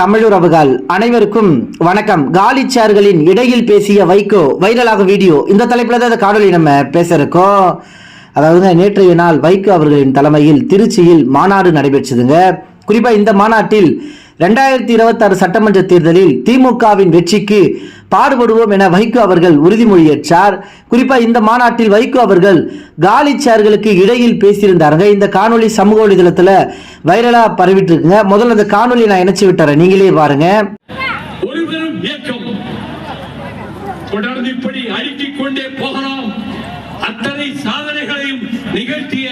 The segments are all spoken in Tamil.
தமிழுறவுகள் அனைவருக்கும் வணக்கம். காலி சேர்களின் இடையில் பேசிய வைகோ வைரலாக வீடியோ. இந்த தலைப்பில் தான் இந்த காணொலி நம்ம பேச இருக்கோம் நேற்றைய நாள் வைகோ அவர்களின் தலைமையில் திருச்சியில் மாநாடு நடைபெற்றதுங்க. குறிப்பா இந்த மாநாட்டில் ரெண்டாயிரத்தி இருபத்தாறு சட்டமன்ற தேர்தலில் திமுகவின் வெற்றிக்கு பாடுபடுவோம் என வைகோ அவர்கள் உறுதிமொழியேற்றார். குறிப்பா இந்த மாநாட்டில் வைகோ அவர்கள் காலி சேர்களுக்கு இடையில் பேசியிருந்தாருங்க. இந்த காணொளி சமூக வலைதளத்துல வைரலா பரவிட்டு இருக்குங்க முதல்ல இந்த காணொளி நான் இணைச்சு விட்டுறேன். நீங்களே பாருங்க. ஒரு பெரும் இயக்கம் தொடர்ந்து இப்படி அடுக்கிக் கொண்டே போகலாம். அத்தனை சாதனைகளையும் நிகழ்த்திய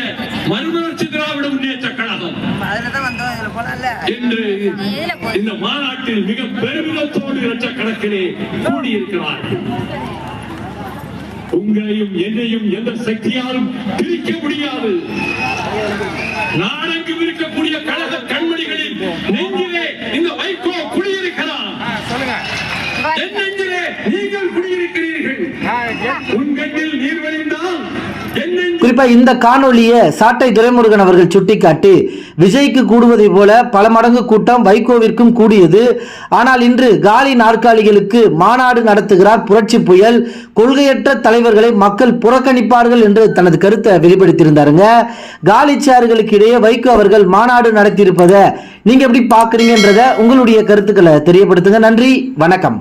மறுமலர்ச்சி திராவிட முன்னேற்ற கழகம். என்று இந்த மாநாட்டில் மிக பெருமிதத்தோடு லட்சக்கணக்கிலே கூடியிருக்கிறார்கள் உங்களையும் என்னையும் எந்த சக்தியாலும் பிரிக்க முடியாது. நாடெங்கும் இருக்கக்கூடிய கழக கண்மணிகளின் நெஞ்சிலே இந்த வைகோ குடியிருக்கிறார். என் நெஞ்சிலே நீங்கள் குடியிருக்கிறீர்கள். உன் கண்ணில் குறிப்பாக இந்த காணொலியை சாட்டை துரைமுருகன் அவர்கள் சுட்டிக்காட்டி விஜய்க்கு கூடுவதை போல பல மடங்கு கூட்டம் வைகோவிற்கும் கூடியது. ஆனால் இன்று காலி நாற்காலிகளுக்கு மாநாடு நடத்துகிறார் புரட்சி புயல். கொள்கையற்ற தலைவர்களை மக்கள் புறக்கணிப்பார்கள் என்று தனது கருத்தை வெளிப்படுத்தியிருந்தாருங்க. காலி சேர்களுக்கு இடையே வைகோ அவர்கள் மாநாடு நடத்தியிருப்பதை நீங்க எப்படி பாக்குறீங்கன்றத உங்களுடைய கருத்துக்களை தெரியப்படுத்துங்க. நன்றி வணக்கம்.